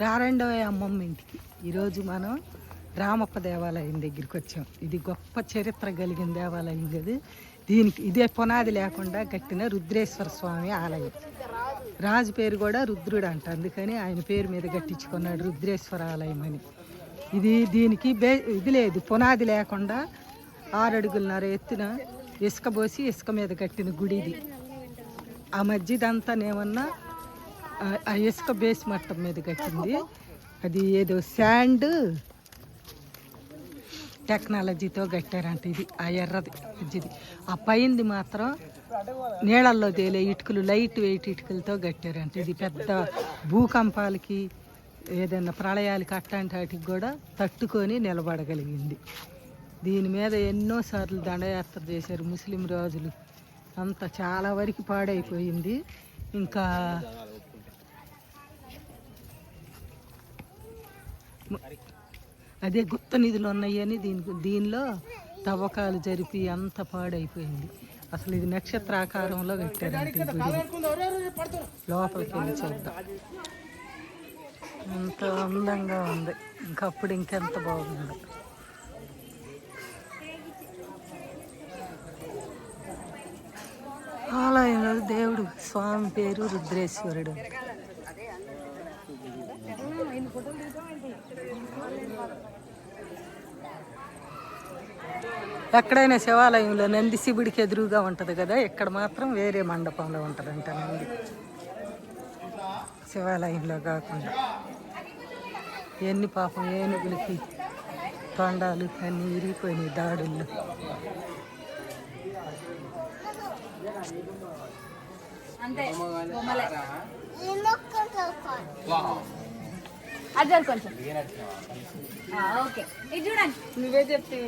రారెండవ అమ్మమ్మ ఇంటికి. ఈరోజు మనం రామప్ప దేవాలయం దగ్గరికి వచ్చాం. ఇది గొప్ప చరిత్ర కలిగిన దేవాలయం కదా. దీనికి ఇదే పునాది లేకుండా కట్టిన రుద్రేశ్వర స్వామి ఆలయం. రాజు పేరు కూడా రుద్రుడు అంట. అందుకని ఆయన పేరు మీద కట్టించుకున్నాడు రుద్రేశ్వర ఆలయం అని. ఇది దీనికి బే ఇది లేదు. పునాది లేకుండా ఆరడుగులన్నర ఎత్తున ఇసుక పోసి ఇసుక మీద కట్టిన గుడి ఇది. ఆ మధ్యదంతా ఏమన్నా ఆ ఇసుక బేస్ మట్టం మీద కట్టింది. అది ఏదో శాండ్ టెక్నాలజీతో కట్టారంట ఇది ఆ ఎర్రది ఇది ఆ పైంది మాత్రం నీళ్ళల్లో తేలే ఇటుకలు లైట్ వెయిట్ ఇటుకలతో కట్టారంట. ఇది పెద్ద భూకంపాలకి ఏదైనా ప్రళయాలకి అట్లాంటి వాటికి కూడా తట్టుకొని నిలబడగలిగింది. దీని మీద ఎన్నోసార్లు దండయాత్ర చేశారు ముస్లిం రాజులు. అంత చాలా వరకు పాడైపోయింది. ఇంకా అదే గుప్త నిధులు ఉన్నాయని దీనికి దీనిలో తవ్వకాలు జరిపి అంత పాడైపోయింది. అసలు ఇది నక్షత్రాకారంలో ఆకారంలో ఈ లోపలికి వెళ్ళి చూద్దాం. ఎంత అందంగా ఉంది. ఇంకప్పుడు ఇంకెంత బాగుంది. ఆలయంలో దేవుడు స్వామి పేరు రుద్రేశ్వరుడు. ఎక్కడైనా శివాలయంలో నంది శివుడికి ఎదురుగా ఉంటుంది కదా ఇక్కడ మాత్రం వేరే మండపంలో ఉంటుందంట నంది. శివాలయంలో కాకుండా. ఎన్ని పాపం ఏనుగులకి తొండాలు అన్నీ ఇరిగిపోయినాయి దాడుల్లో. అదే కొంచెం. ఆ, ఓకే. ఇది చూడండి. నువ్వే చెప్తే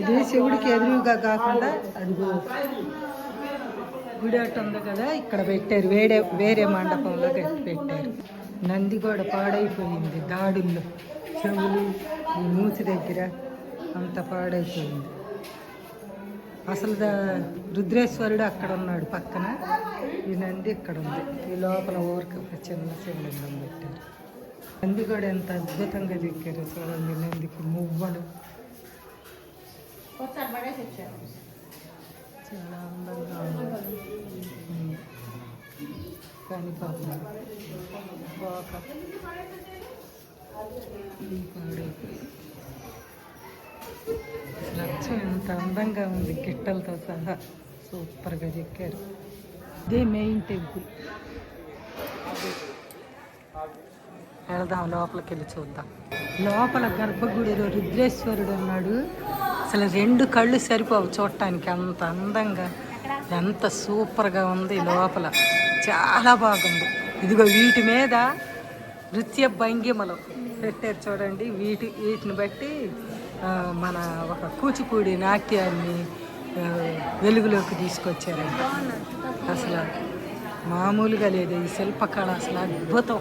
ఇది శివుడికి ఎదురుగా కాకుండా అదిగో గుడి అటు ఉంది కదా ఇక్కడ పెట్టారు. వేరే వేరే మండపంలో పెట్టారు. నంది కూడా పాడైపోయింది దాడుల్లో. చెవులు ఈ మూసి దగ్గర అంత పాడైపోయింది. అసలు దా- రుద్రేశ్వరుడు అక్కడ ఉన్నాడు పక్కన. ఈ నంది ఇక్కడ ఉంది. ఈ లోపల ఊరికి చిన్న శివలింగం పెట్టారు. నంది కూడా ఎంత అద్భుతంగా దిక్కారు చూడండి నందికి మువ్వలు. వచ్చారు చాలా అందంగా ఉంది. కానీ పాపం పోక లక్ష్యం ఎంత అందంగా ఉంది గిట్టలతో సహా. సూపర్గా చెక్కారు. ఇదే మెయిన్ టెంపుల్. వెళదాం లోపలికి వెళ్ళి చూద్దాం. లోపల గర్భగుడిలో రుద్రేశ్వరుడు ఉన్నాడు. అసలు రెండు కళ్ళు సరిపోవు చూడటానికి. అంత అందంగా ఎంత సూపర్గా ఉంది లోపల. చాలా బాగుంది. ఇదిగో వీటి మీద నృత్య భంగిమలు పెట్టారు చూడండి. వీటి వీటిని బట్టి మన ఒక కూచిపూడి నాట్యాన్ని వెలుగులోకి తీసుకొచ్చారండి. అసలు మామూలుగా లేదు. ఈ శిల్పకళ అసలు అద్భుతం.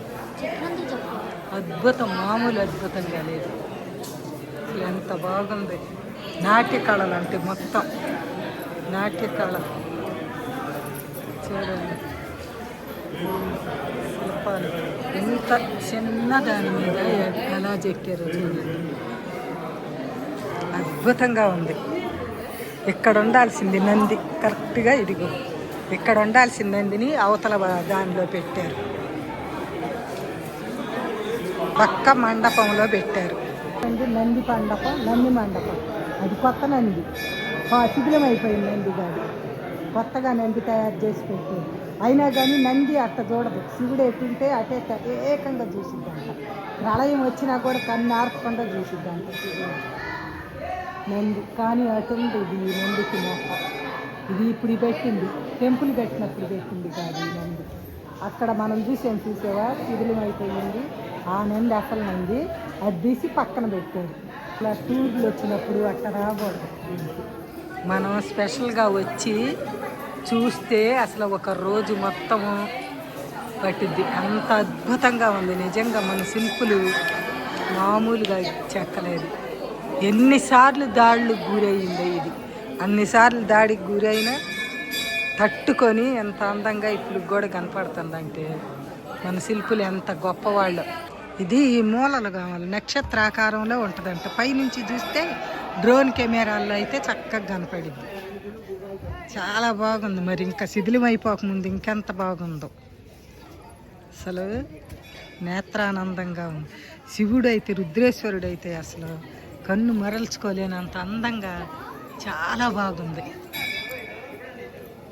అద్భుతం మామూలు అద్భుతంగా లేదు. అసలు ఎంత బాగుంది. నాట్య కళలు అంటే మొత్తం. నాట్య కళ చూడండి. శిల్పాలు ఎంత చిన్న దాని మీద ఎలా చెక్కారో చూడండి. అద్భుతంగా ఉంది. ఇక్కడ ఉండాల్సింది నంది. కరెక్ట్గా ఇదిగో. ఇక్కడ ఉండాల్సిన నందిని అవతల దానిలో పెట్టారు. పక్క మండపంలో పెట్టారు. నంది మండపం నంది మండపం. అది కొత్త నంది. శిథిలం అయిపోయింది నంది కాదు కొత్తగా నంది తయారు చేసి పెట్టారు. అయినా కానీ నంది అట్ట చూడదు. శివుడు ఎట్టుంటే అటే ఏకంగా చూసిద్దంట. ప్రళయం వచ్చినా కూడా కన్ను ఆర్పకుండా చూసిద్దంట శివుడు. నంది. కానీ అటుంది ఇది నందికి మొక్క ఇది ఇప్పుడు పెట్టింది. టెంపుల్ కట్టినప్పుడు పెట్టింది కాదు ఈ నంది. అక్కడ మనం చూసాం చూసేవా? శిథిలం అయిపోయింది ఆ నంది అసలు నంది. అది తీసి పక్కన పెట్టారు. ఇట్లా టూర్లు వచ్చినప్పుడు అట్లా రాకూడదు. మనం స్పెషల్గా వచ్చి చూస్తే అసలు ఒక రోజు మొత్తము పట్టిద్ది. అంత అద్భుతంగా ఉంది. నిజంగా మన సింపుల్ మామూలుగా చెక్కలేదు ఎన్నిసార్లు దాడులకు గురయిందో ఇది. అన్నిసార్లు దాడికి గురైనా తట్టుకొని ఎంత అందంగా ఇప్పుడు కూడా కనపడుతుందంటే మన శిల్పులు ఎంత గొప్పవాళ్ళు. ఇది ఈ మూలలు కావాలి. నక్షత్రాకారంలో ఉంటుందంట. పైనుంచి చూస్తే డ్రోన్ కెమెరాల్లో అయితే చక్కగా కనపడింది చాలా బాగుంది మరి. ఇంకా శిథిలమైపోకముందు ఇంకెంత బాగుందో. అసలు నేత్రానందంగా ఉంది. శివుడు అయితే రుద్రేశ్వరుడు అయితే అసలు కన్ను మరల్చుకోలేనంత అందంగా చాలా బాగుంది.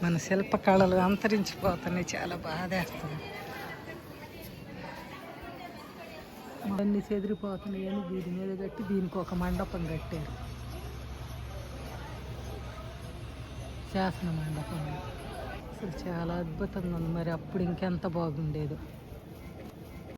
మన శిల్పకళలు అంతరించిపోతున్నాయి. చాలా బాధేస్తుంది. అన్ని చెదిరిపోతున్నాయి అని దీని మీద కట్టి దీనికి ఒక మండపం కట్టారు. శాసన మండపం. అసలు చాలా అద్భుతంగా ఉంది. మరి అప్పుడు ఇంకెంత బాగుండేదో.